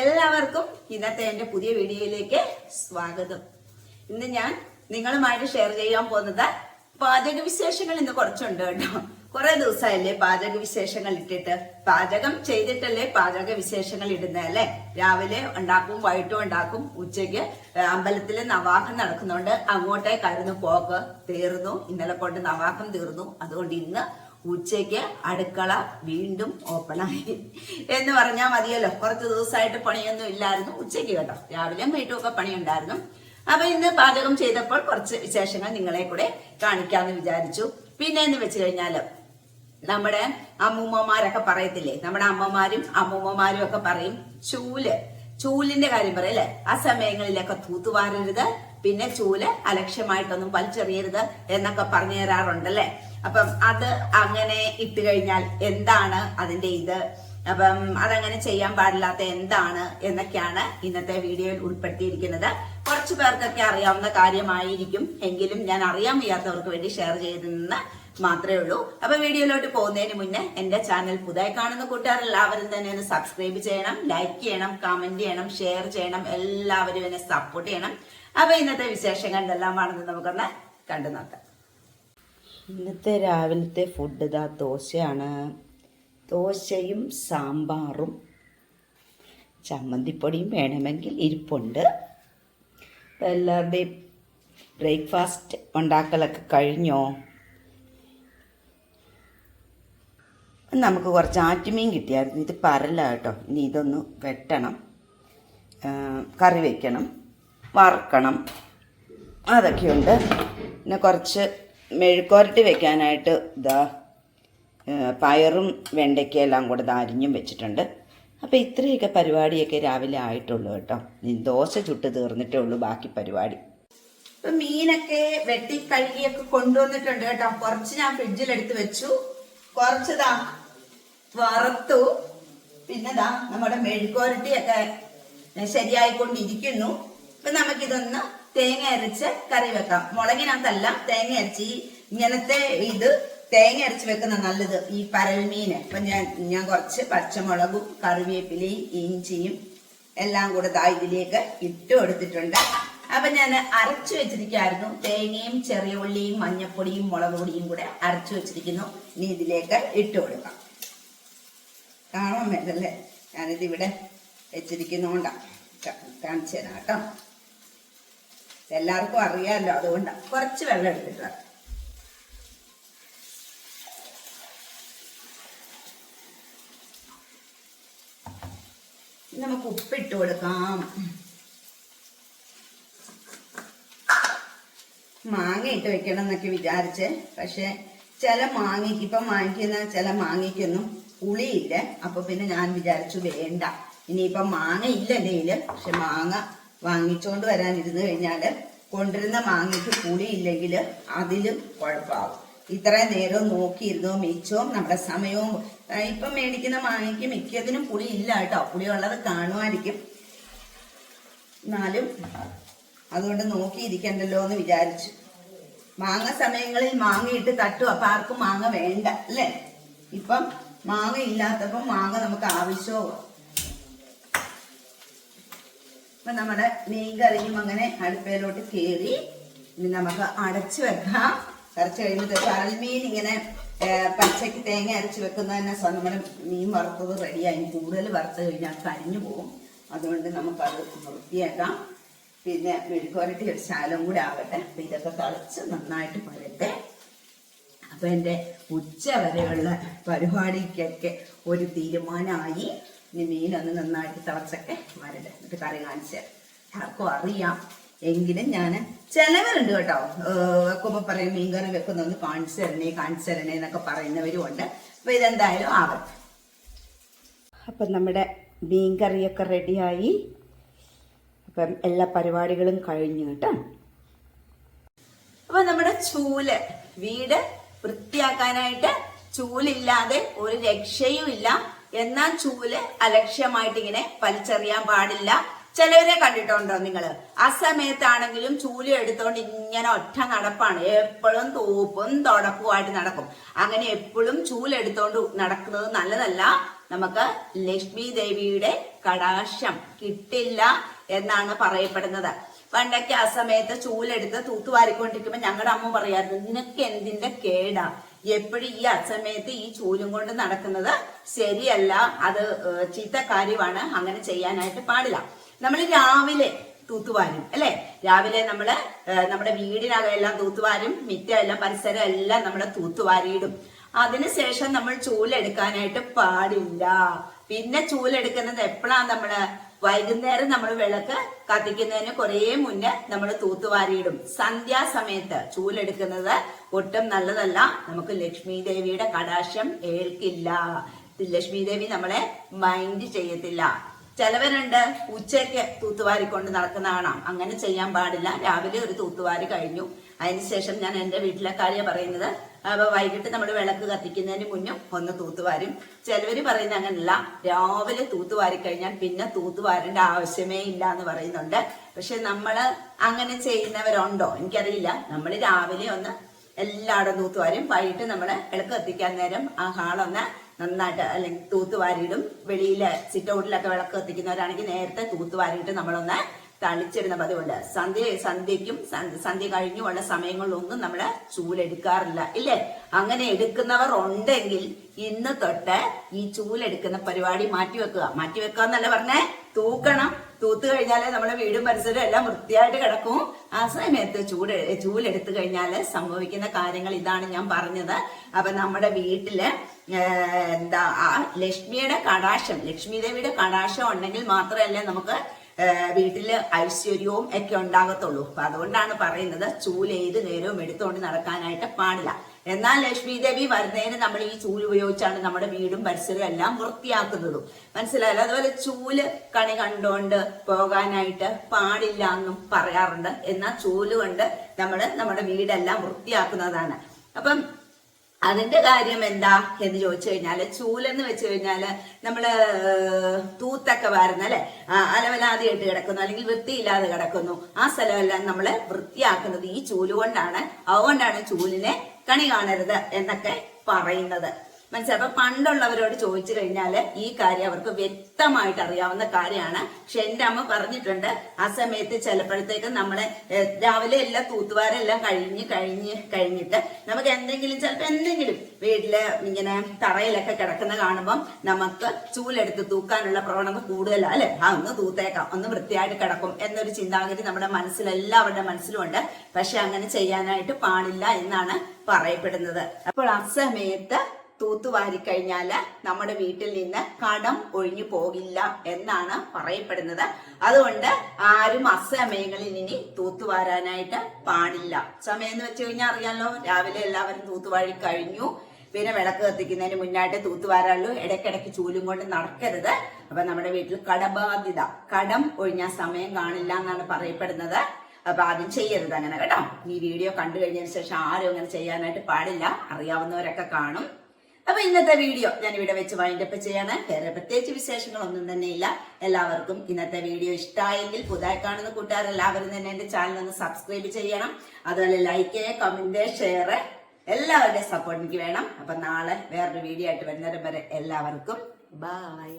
എല്ലാവർക്കും ഇന്നത്തെ എന്റെ പുതിയ വീഡിയോയിലേക്ക് സ്വാഗതം. ഇന്ന് ഞാൻ നിങ്ങളുമായിട്ട് ഷെയർ ചെയ്യാൻ പോകുന്നത് പാചക വിശേഷങ്ങൾ ഇന്ന് കുറച്ചുണ്ട് കേട്ടോ. കുറെ ദിവസമല്ലേ പാചക വിശേഷങ്ങൾ ഇട്ടിട്ട്? പാചകം ചെയ്തിട്ടല്ലേ പാചക വിശേഷങ്ങൾ ഇടുന്നത് അല്ലേ? രാവിലെ ഉണ്ടാക്കും വൈകിട്ടും ഉണ്ടാക്കും ഉച്ചയ്ക്ക് അമ്പലത്തിൽ നവാഹം നടക്കുന്നുണ്ട് അങ്ങോട്ടേക്കായിരുന്നു പോക്ക്. തീർന്നു. ഇന്നലെ കൊണ്ട് നവാഹം തീർന്നു. അതുകൊണ്ട് ഇന്ന് ഉച്ചയ്ക്ക് അടുക്കള വീണ്ടും ഓപ്പൺ ആയി. എന്ന് പറഞ്ഞാൽ മതിയല്ലോ. കുറച്ച് ദിവസമായിട്ട് പണിയൊന്നും ഇല്ലായിരുന്നു ഉച്ചയ്ക്ക് കേട്ടോ. രാവിലെയും വീട്ടും ഒക്കെ പണിയുണ്ടായിരുന്നു. അപ്പൊ ഇന്ന് പാചകം ചെയ്തപ്പോൾ കുറച്ച് വിശേഷങ്ങൾ നിങ്ങളെ കൂടെ കാണിക്കാന്ന് വിചാരിച്ചു. പിന്നെ എന്ന് വെച്ച് കഴിഞ്ഞാൽ നമ്മുടെ അമ്മൂമ്മമാരൊക്കെ പറയത്തില്ലേ? നമ്മുടെ അമ്മമാരും അമ്മൂമ്മമാരും ഒക്കെ പറയും ചൂൽ ചൂലിന്റെ കാര്യം പറയും അല്ലെ? ആ സമയങ്ങളിലൊക്കെ തൂത്തുവാരരുത് പിന്നെ ചൂൽ അലക്ഷ്യമായിട്ടൊന്നും വലിച്ചെറിയരുത് എന്നൊക്കെ പറഞ്ഞു തരാറുണ്ടല്ലേ? അപ്പം അത് അങ്ങനെ ഇട്ട് കഴിഞ്ഞാൽ എന്താണ് അതിന്റെ ഇത്? അപ്പം അതങ്ങനെ ചെയ്യാൻ പാടില്ലാത്ത എന്താണ് എന്നൊക്കെയാണ് ഇന്നത്തെ വീഡിയോയിൽ ഉൾപ്പെടുത്തിയിരിക്കുന്നത്. കുറച്ചു പേർക്കൊക്കെ അറിയാവുന്ന കാര്യമായിരിക്കും. എങ്കിലും ഞാൻ അറിയാൻ വയ്യാത്തവർക്ക് വേണ്ടി ഷെയർ ചെയ്തെന്ന് മാത്രമേ ഉള്ളൂ. അപ്പൊ വീഡിയോയിലോട്ട് പോകുന്നതിന് മുന്നേ എന്റെ ചാനൽ പുതിയ കാണുന്ന കൂട്ടുകാർ എല്ലാവരും തന്നെ ഒന്ന് സബ്സ്ക്രൈബ് ചെയ്യണം ലൈക്ക് ചെയ്യണം കമന്റ് ചെയ്യണം ഷെയർ ചെയ്യണം എല്ലാവരും എന്നെ സപ്പോർട്ട് ചെയ്യണം. അപ്പൊ ഇന്നത്തെ വിശേഷം കണ്ടെല്ലാം എന്തെല്ലാമാണെന്ന് നമുക്കൊന്ന് കണ്ടു നോക്കാം ഇന്നത്തെ രാവിലത്തെ ഫുഡ് ഇതാ ദോശയാണ്. ദോശയും സാമ്പാറും. ചമ്മന്തിപ്പൊടിയും വേണമെങ്കിൽ ഇരിപ്പുണ്ട്. അപ്പം എല്ലാവരുടെയും ബ്രേക്ക്ഫാസ്റ്റ് ഉണ്ടാക്കലൊക്കെ കഴിഞ്ഞോ? നമുക്ക് കുറച്ച് ആറ്റുമീൻ കിട്ടിയായിരുന്നു. ഇത് പരല കേട്ടോ. ഇനി ഇതൊന്ന് വെട്ടണം. കറി വയ്ക്കണം വറുക്കണം. അതൊക്കെയുണ്ട്. പിന്നെ കുറച്ച് മെഴുക്കുരട്ടി വെക്കാനായിട്ട് ഇതാ പയറും വെണ്ടയ്ക്കയെല്ലാം കൂടെ അരിഞ്ഞും വെച്ചിട്ടുണ്ട്. അപ്പോൾ ഇത്രയൊക്കെ പരിപാടിയൊക്കെ രാവിലെ ആയിട്ടുള്ളൂ കേട്ടോ. ദോശ ചുട്ട് തീർന്നിട്ടേ ഉള്ളൂ ബാക്കി പരിപാടി. ഇപ്പൊ മീനൊക്കെ വെട്ടി കഴുകിയൊക്കെ കൊണ്ടുവന്നിട്ടുണ്ട് കേട്ടോ. കുറച്ച് ഞാൻ ഫ്രിഡ്ജിലെടുത്ത് വെച്ചു. കുറച്ചതാ വറുത്തു. പിന്നെതാ നമ്മുടെ മെഴുക്കോരട്ടിയൊക്കെ ശരിയായിക്കൊണ്ടിരിക്കുന്നു. ഇപ്പൊ നമുക്കിതൊന്ന് തേങ്ങ അരച്ച് കറി വെക്കാം. മുളകിനകത്തല്ല തേങ്ങ അരച്ച്. ഈ ഇങ്ങനത്തെ ഇത് തേങ്ങ അരച്ച് വെക്കുന്ന നല്ലത്. ഈ പരൽമീന്. ഇപ്പൊ ഞാൻ ഞാൻ കുറച്ച് പച്ചമുളകും കറിവേപ്പിലയും ഇഞ്ചിയും എല്ലാം കൂടെ ദാ ഇതിലേക്ക് ഇട്ട് കൊടുത്തിട്ടുണ്ട്. അപ്പൊ ഞാൻ അരച്ചു വെച്ചിരിക്കായിരുന്നു തേങ്ങയും ചെറിയ ഉള്ളിയും മഞ്ഞപ്പൊടിയും മുളക് പൊടിയും കൂടെ അരച്ചു വെച്ചിരിക്കുന്നു. ഇനി ഇതിലേക്ക് ഇട്ട് കൊടുക്കാം. കാണാൻ വേണ്ടല്ലേ ഞാനിത് ഇവിടെ വെച്ചിരിക്കുന്നോണ്ടാ. കാണിച്ചു തരാം കേട്ടോ. എല്ലാവർക്കും അറിയാമല്ലോ അതുകൊണ്ടാണ് കുറച്ച് വെള്ളം എടുത്തിട്ട് വരാം. നമുക്ക് ഉപ്പിട്ട് കൊടുക്കാം. മാങ്ങ ഇട്ട് വെക്കണം എന്നൊക്കെ വിചാരിച്ച് പക്ഷെ ചില മാങ്ങയ്ക്ക് ഇപ്പം വാങ്ങിക്കുന്ന ചില മാങ്ങയ്ക്കൊന്നും പുളിയില്ല. അപ്പൊ പിന്നെ ഞാൻ വിചാരിച്ചു വേണ്ട. ഇനിയിപ്പം മാങ്ങ ഇല്ല എന്തെങ്കിലും പക്ഷെ മാങ്ങ വാങ്ങിച്ചോണ്ട് വരാനിരുന്ന് കഴിഞ്ഞാൽ കൊണ്ടിരുന്ന മാങ്ങയ്ക്ക് പുളിയില്ലെങ്കിൽ അതിലും കുഴപ്പമാവും ഇത്രയും നേരവും നോക്കിയിരുന്നോ മിച്ചവും നമ്മുടെ സമയവും ഇപ്പം മേടിക്കുന്ന മാങ്ങയ്ക്ക് മിക്കതിനും പുളി ഇല്ല കേട്ടോ. പുളി ഉള്ളത് കാണുമായിരിക്കും എന്നാലും അതുകൊണ്ട് നോക്കിയിരിക്കണ്ടല്ലോ എന്ന് വിചാരിച്ചു. മാങ്ങ സമയങ്ങളിൽ മാങ്ങയിട്ട് തട്ടും. അപ്പൊ ആർക്കും മാങ്ങ വേണ്ട അല്ലേ? ഇപ്പം മാങ്ങ ഇല്ലാത്തപ്പം മാങ്ങ നമുക്ക് ആവശ്യവും അപ്പൊ നമ്മുടെ മീൻ കറിയും അങ്ങനെ അടുപ്പയിലോട്ട് കയറി ഇനി നമുക്ക് അടച്ചു വെക്കാം. കുറച്ച് കഴിഞ്ഞിട്ട് പരൽമീൻ ഇങ്ങനെ പച്ചയ്ക്ക് തേങ്ങ അരച്ച് വെക്കുന്ന തന്നെ നമ്മുടെ മീൻ വറുത്തത് റെഡിയായി കൂടുതൽ വറുത്ത് കഴിഞ്ഞാൽ കരിഞ്ഞു പോകും. അതുകൊണ്ട് നമുക്കത് വൃത്തിയാക്കാം. പിന്നെ മെഴുക്കുവരട്ടി ഒരു ശാലം കൂടെ ആവട്ടെ. അപ്പൊ ഇതൊക്കെ തളച്ച് നന്നായിട്ട് പരട്ടെ. അപ്പൊ എന്റെ ഉച്ച വരെയുള്ള പരിപാടിക്കൊക്കെ ഒരു തീരുമാനമായി. ഇനി മീനൊന്ന് നന്നായിട്ട് തിളച്ചൊക്കെ വരട്ടെ. എന്നിട്ട് കറി കാണിച്ചു തരാം. ആർക്കും അറിയാം. എങ്കിലും ഞാൻ ചിലവരുണ്ട് കേട്ടോ. വെക്കുമ്പോൾ വെക്കുമ്പോ പറയും മീൻകറി വെക്കുന്നൊന്ന് കാണിച്ചു തരണേ കാണിച്ചു തരണേ എന്നൊക്കെ പറയുന്നവരും ഉണ്ട്. അപ്പൊ ഇതെന്തായാലും ആവട്ടെ. അപ്പം നമ്മുടെ മീൻ കറിയൊക്കെ റെഡിയായി. അപ്പം എല്ലാ പരിപാടികളും കഴിഞ്ഞു കേട്ടോ. അപ്പൊ നമ്മുടെ ചൂൽ. വീട് വൃത്തിയാക്കാനായിട്ട് ചൂലില്ലാതെ ഒരു രക്ഷയും ഇല്ല എന്നാൽ ചൂൽ അലക്ഷ്യമായിട്ട് ഇങ്ങനെ വലിച്ചെറിയാൻ പാടില്ല. ചിലവരെ കണ്ടിട്ടുണ്ടോ നിങ്ങൾ ആ സമയത്താണെങ്കിലും ചൂൽ എടുത്തോണ്ട് ഇങ്ങനെ ഒറ്റ നടപ്പാണ്. എപ്പോഴും തൂപ്പും തുടപ്പുമായിട്ട് നടക്കും. അങ്ങനെ എപ്പോഴും ചൂലെടുത്തോണ്ട് നടക്കുന്നത് നല്ലതല്ല. നമുക്ക് ലക്ഷ്മി ദേവിയുടെ കടാശം കിട്ടില്ല എന്നാണ് പറയപ്പെടുന്നത്. പണ്ടൊക്കെ ആ സമയത്ത് ചൂലെടുത്ത് തൂത്തുവാരിക്കൊണ്ടിരിക്കുമ്പോ ഞങ്ങളുടെ അമ്മ പറയാറ് നിനക്ക് എന്തിന്റെ കേടാ? എപ്പോഴും ഈ അസമയത്ത് ഈ ചൂലും കൊണ്ട് നടക്കുന്നത്? ശരിയല്ല. അത് ചീത്ത കാര്യമാണ്. അങ്ങനെ ചെയ്യാനായിട്ട് പാടില്ല. നമ്മൾ രാവിലെ തൂത്തുവാരും അല്ലെ? രാവിലെ നമ്മൾ നമ്മുടെ വീടിനകം എല്ലാം തൂത്തുവാരും മിറ്റം എല്ലാം പരിസരം എല്ലാം നമ്മൾ തൂത്തുവാരിയിടും. അതിനുശേഷം നമ്മൾ ചൂലെടുക്കാനായിട്ട് പാടില്ല. പിന്നെ ചൂലെടുക്കുന്നത് എപ്പോഴാണ് നമ്മൾ വൈകുന്നേരം നമ്മൾ വിളക്ക് കത്തിക്കുന്നതിന് കുറേ മുന്നേ നമ്മൾ തൂത്തുവാരിയിടും. സന്ധ്യാസമയത്ത് ചൂലെടുക്കുന്നത് ഒട്ടും നല്ലതല്ല. നമുക്ക് ലക്ഷ്മി ദേവിയുടെ കടാശം ഏൽക്കില്ല. ലക്ഷ്മി ദേവി നമ്മളെ മൈൻഡ് ചെയ്യത്തില്ല. ചിലവരുണ്ട് ഉച്ചയ്ക്ക് തൂത്തുവാരിക്കൊണ്ട് നടക്കുന്ന കാണാം. അങ്ങനെ ചെയ്യാൻ പാടില്ല. രാവിലെ ഒരു തൂത്തുവാരി കഴിഞ്ഞു. അതിനുശേഷം ഞാൻ എന്റെ വീട്ടിലെ കാര്യം പറയുന്നത്. അപ്പൊ വൈകിട്ട് നമ്മൾ വിളക്ക് കത്തിക്കുന്നതിന് മുന്നും ഒന്ന് തൂത്തുവാരും. ചിലവർ പറയുന്നത് അങ്ങനല്ല. രാവിലെ തൂത്തുവാരി കഴിഞ്ഞാൽ പിന്നെ തൂത്തുവാരേണ്ട ആവശ്യമേ ഇല്ല എന്ന് പറയുന്നുണ്ട്. പക്ഷെ നമ്മൾ അങ്ങനെ ചെയ്യുന്നവരുണ്ടോ? എനിക്കറിയില്ല. നമ്മൾ രാവിലെ ഒന്ന് എല്ലായിടും തൂത്തുവാരും. വൈകിട്ട് നമ്മൾ വിളക്ക് കത്തിക്കാൻ നേരം ആ ഹാളൊന്ന് നന്നായിട്ട് അല്ലെങ്കിൽ തൂത്തുവാരിയിടും. വെളിയിലെ സിറ്റ് ഔട്ടിലൊക്കെ വിളക്ക് കത്തിക്കുന്നവരാണെങ്കിൽ നേരത്തെ തൂത്തുവാരിയിട്ട് നമ്മളൊന്ന് തളിച്ചിടുന്ന പതിവുണ്ട് സന്ധ്യ സന്ധ്യയ്ക്കും സന്ധ്യ കഴിഞ്ഞുമുള്ള സമയങ്ങളിലൊന്നും നമ്മൾ ചൂലെടുക്കാറില്ല ഇല്ലേ? അങ്ങനെ എടുക്കുന്നവർ ഉണ്ടെങ്കിൽ ഇന്ന് തൊട്ട് ഈ ചൂലെടുക്കുന്ന പരിപാടി മാറ്റിവെക്കുക മാറ്റിവെക്കുക എന്നല്ല പറഞ്ഞേ തൂക്കണം. തൂത്ത് കഴിഞ്ഞാലേ നമ്മുടെ വീടും പരിസരവും എല്ലാം വൃത്തിയായിട്ട് കിടക്കും. ആ സമയത്ത് ചൂട് ചൂലെടുത്ത് കഴിഞ്ഞാൽ സംഭവിക്കുന്ന കാര്യങ്ങൾ ഇതാണ് ഞാൻ പറഞ്ഞത്. അപ്പൊ നമ്മുടെ വീട്ടിൽ എന്താ ലക്ഷ്മിയുടെ കടാശം ലക്ഷ്മി ദേവിയുടെ കടാശം ഉണ്ടെങ്കിൽ മാത്രമല്ലേ നമുക്ക് ഏഹ്, വീട്ടിൽ ഐശ്വര്യവും ഒക്കെ ഉണ്ടാകത്തുള്ളൂ. അപ്പൊ അതുകൊണ്ടാണ് പറയുന്നത് ചൂൽ ഏത് നേരവും എടുത്തുകൊണ്ട് നടക്കാനായിട്ട് പാടില്ല. എന്നാൽ ലക്ഷ്മി ദേവി വരുന്നതിന് നമ്മൾ ഈ ചൂൽ ഉപയോഗിച്ചാണ് നമ്മുടെ വീടും പരിസരവും എല്ലാം വൃത്തിയാക്കുന്നതും. മനസ്സിലായല്ലോ? അതുപോലെ ചൂൽ കണി കണ്ടുകൊണ്ട് പോകാനായിട്ട് പാടില്ല എന്നും പറയാറുണ്ട്. എന്നാൽ ചൂൽ കൊണ്ട് നമ്മൾ നമ്മുടെ വീടെല്ലാം വൃത്തിയാക്കുന്നതാണ്. അപ്പം അതിന്റെ കാര്യം എന്താ എന്ന് ചോദിച്ചു കഴിഞ്ഞാൽ ചൂലെന്ന് വെച്ച് കഴിഞ്ഞാൽ നമ്മൾ തൂത്തൊക്കെ വാരുന്ന അല്ലെ? അലവലാതിയായിട്ട് കിടക്കുന്നു അല്ലെങ്കിൽ വൃത്തിയില്ലാതെ കിടക്കുന്നു. ആ സ്ഥലമെല്ലാം നമ്മൾ വൃത്തിയാക്കുന്നത് ഈ ചൂൽ കൊണ്ടാണ്. അതുകൊണ്ടാണ് ചൂലിനെ കണി കാണരുത് എന്നൊക്കെ പറയുന്നത്. മനസ്സിലായി? അപ്പൊ പണ്ടുള്ളവരോട് ചോദിച്ചു കഴിഞ്ഞാൽ ഈ കാര്യം അവർക്ക് വ്യക്തമായിട്ട് അറിയാവുന്ന കാര്യമാണ്. പക്ഷെ എന്റെ അമ്മ പറഞ്ഞിട്ടുണ്ട് ആ സമയത്ത് ചിലപ്പോഴത്തേക്കും നമ്മളെ രാവിലെ എല്ലാം തൂത്തുവാരെല്ലാം കഴിഞ്ഞ് കഴിഞ്ഞ് കഴിഞ്ഞിട്ട് നമുക്ക് എന്തെങ്കിലും ചിലപ്പോ എന്തെങ്കിലും വീട്ടിൽ ഇങ്ങനെ തറയിലൊക്കെ കിടക്കുന്ന കാണുമ്പം നമുക്ക് ചൂലെടുത്ത് തൂക്കാനുള്ള പ്രവണത കൂടുതലാണ് അല്ലെ? ആ ഒന്ന് തൂത്തേക്കാം ഒന്ന് വൃത്തിയായിട്ട് കിടക്കും എന്നൊരു ചിന്താഗതി നമ്മുടെ മനസ്സിൽ എല്ലാവരുടെ മനസ്സിലുമുണ്ട് പക്ഷെ അങ്ങനെ ചെയ്യാനായിട്ട് പാടില്ല എന്നാണ് പറയപ്പെടുന്നത്. അപ്പോൾ ആ സമയത്ത് തൂത്തുവാരി കഴിഞ്ഞാൽ നമ്മുടെ വീട്ടിൽ നിന്ന് കടം ഒഴിഞ്ഞു പോകില്ല എന്നാണ് പറയപ്പെടുന്നത്. അതുകൊണ്ട് ആരും അസമയങ്ങളിൽ ഇനി തൂത്തുവാരാനായിട്ട് പാടില്ല. സമയം എന്ന് വെച്ച് കഴിഞ്ഞാൽ അറിയാമല്ലോ രാവിലെ എല്ലാവരും തൂത്തുവാരി കഴിഞ്ഞു. പിന്നെ വിളക്ക് കത്തിക്കുന്നതിന് മുന്നായിട്ട് തൂത്തുവാരാളു ഇടയ്ക്കിടയ്ക്ക് ചൂലും കൊണ്ട് നടക്കരുത്. അപ്പൊ നമ്മുടെ വീട്ടിൽ കടബാധ്യത. കടം ഒഴിഞ്ഞ സമയം കാണില്ല എന്നാണ് പറയപ്പെടുന്നത്. അപ്പൊ ആദ്യം ചെയ്യരുത് അങ്ങനെ കേട്ടോ. ഈ വീഡിയോ കണ്ടു കഴിഞ്ഞതിന് ശേഷം ആരും അങ്ങനെ ചെയ്യാനായിട്ട് പാടില്ല. അറിയാവുന്നവരൊക്കെ കാണും. അപ്പൊ ഇന്നത്തെ വീഡിയോ ഞാൻ ഇവിടെ വെച്ച് വൈൻഡ് വൈൻഡപ്പ് ചെയ്യാണ്. വേറെ പ്രത്യേകിച്ച് വിശേഷങ്ങളൊന്നും തന്നെ ഇല്ല. എല്ലാവർക്കും ഇന്നത്തെ വീഡിയോ ഇഷ്ടമായെങ്കിൽ പുതുതായി കാണുന്ന കൂട്ടുകാരെല്ലാവരും തന്നെ എന്റെ ചാനൽ ഒന്ന് സബ്സ്ക്രൈബ് ചെയ്യണം. അതുപോലെ ലൈക്ക് കമന്റ് ഷെയർ എല്ലാവരുടെയും സപ്പോർട്ട് എനിക്ക് വേണം. അപ്പൊ നാളെ വേറൊരു വീഡിയോ ആയിട്ട് വരുന്നവരെ വരെ എല്ലാവർക്കും. ബൈ